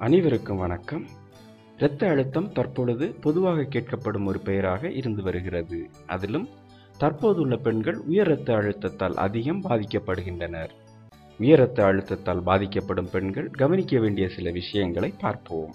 அனைவருக்கும் வணக்கம். இரத்த அழுத்தம் தற்பொழுது பொதுவாக கேட்கப்படும் ஒரு பெயராக இருந்து வருகிறது. அதிலும் தற்போதுள்ள பெண்கள் உயர் இரத்த அழுத்தத்தால் அதிகம் பாதிக்கப்படுகின்றனர். உயர் இரத்த அழுத்தத்தால் பாதிக்கப்படும் பெண்கள் கவனிக்க வேண்டிய சில விஷயங்களை பார்ப்போம்.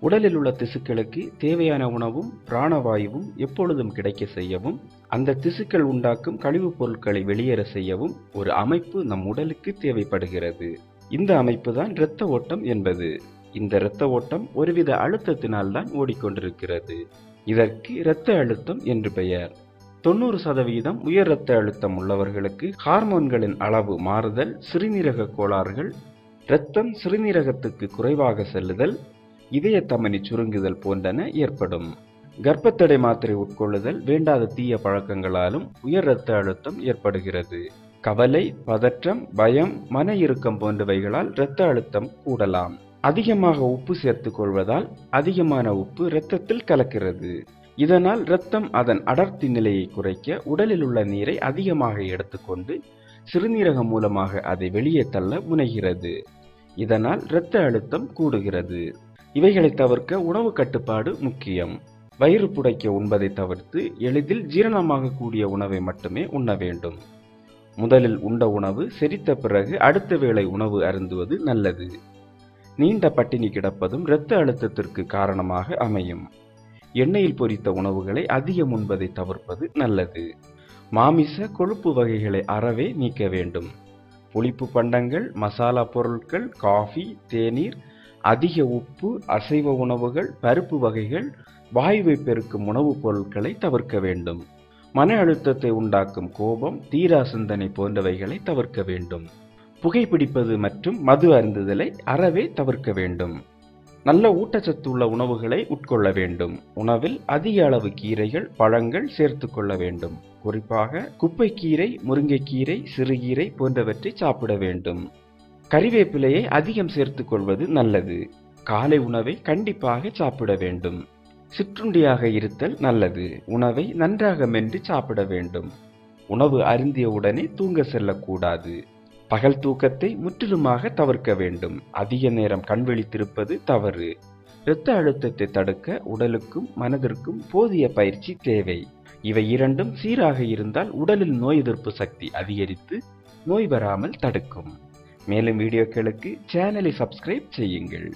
உடலில் உள்ள திசுக்களுக்கு தேவையான உணவும் பிராணவாயுவும் எப்பொழுதும் கிடைக்க செய்யவும் அந்த திசுக்கள் உண்டாக்கும் கழிவுப் பொருட்களை வெளியேற செய்யவும் ஒரு அமைப்பு நம் உடலுக்கு தேவைப்படுகிறது. இந்த அமைப்பு தான் இரத்த ஓட்டம் என்பது. இந்த இரத்த ஓட்டம் ஒருவித அழுத்தத்தினால் தான் ஓடிக்கொண்டிருக்கிறது. இதற்கு இரத்த அழுத்தம் என்று பெயர். தொண்ணூறு சதவீதம் உயர் இரத்த அழுத்தம் உள்ளவர்களுக்கு ஹார்மோன்களின் அளவு மாறுதல் சிறுநீரக கோளாறுகள் இரத்தம் சிறுநீரகத்துக்கு குறைவாக செல்லுதல் இதய தமனி சுருங்குதல் போன்றன ஏற்படும். கர்ப்பத்தடை மாத்திரை உட்கொள்ளுதல் வேண்டாத தீய பழக்கங்களாலும் உயர் இரத்த அழுத்தம் ஏற்படுகிறது. கவலை பதற்றம் பயம் மன இறுக்கம் போன்றவைகளால் இரத்த அழுத்தம் கூடலாம். அதிகமாக உப்பு சேர்த்துக் கொள்வதால் அதிகமான உப்பு இரத்தத்தில் கலக்கிறது. இதனால் இரத்தம் அதன் அடர்த்தி நிலையை குறைக்க உடலில் உள்ள நீரை அதிகமாக எடுத்துக்கொண்டு சிறுநீரகம் மூலமாக அதை வெளியே தள்ள முனைகிறது. இதனால் இரத்த அழுத்தம் கூடுகிறது. இவைகளை தவிர்க்க உணவு கட்டுப்பாடு முக்கியம். வயிறு புடைக்க உண்பதை தவிர்த்து எளிதில் ஜீரணமாகக்கூடிய உணவை மட்டுமே உண்ண வேண்டும். முதலில் உண்ட உணவு செரித்த பிறகு அடுத்த வேளை உணவு அருந்துவது நல்லது. நீண்ட பட்டினி கிடப்பதும் இரத்த அழுத்தத்திற்கு காரணமாக அமையும். எண்ணெயில் பொரித்த உணவுகளை அதிகம் உண்பதை தவிர்ப்பது நல்லது. மாமிச கொழுப்பு வகைகளை அறவே நீக்க வேண்டும். புளிப்பு பண்டங்கள் மசாலா பொருட்கள் காஃபி தேநீர் அதிக உப்பு அசைவ உணவுகள் பருப்பு வகைகள் வாயுவை பெருக்கும் உணவுப் பொருட்களை தவிர்க்க வேண்டும். மன அழுத்தத்தை உண்டாக்கும் கோபம் தீரா சிந்தனை போன்றவைகளை தவிர்க்க வேண்டும். புகைப்பிடிப்பது மற்றும் மது அருந்துதலை அறவே தவிர்க்க வேண்டும். நல்ல ஊட்டச்சத்து உள்ள உணவுகளை உட்கொள்ள வேண்டும். உணவில் அதிக அளவு கீரைகள் பழங்கள் சேர்த்து கொள்ள வேண்டும். குறிப்பாக குப்பைக்கீரை முருங்கைக்கீரை சிறுகீரை போன்றவற்றை சாப்பிட வேண்டும். கறிவேப்பிலையை அதிகம் சேர்த்து கொள்வது நல்லது. காலை உணவை கண்டிப்பாக சாப்பிட வேண்டும். சிற்றுண்டியாக இருத்தல் நல்லது. உணவை நன்றாக மென்று சாப்பிட வேண்டும். உணவு அருந்திய உடனே தூங்க செல்லக்கூடாது. பகல் தூக்கத்தை முற்றிலுமாக தவிர்க்க வேண்டும். அதிக நேரம் கண் விழித்திருப்பது தவறு. இரத்த அழுத்தத்தை தடுக்க உடலுக்கும் மனதிற்கும் போதிய பயிற்சி தேவை. இவை இரண்டும் சீராக இருந்தால் உடலில் நோய் எதிர்ப்பு சக்தி அதிகரித்து நோய் வராமல் தடுக்கும். மேலும் வீடியோக்களுக்கு சேனலை சப்ஸ்கிரைப் செய்யுங்கள்.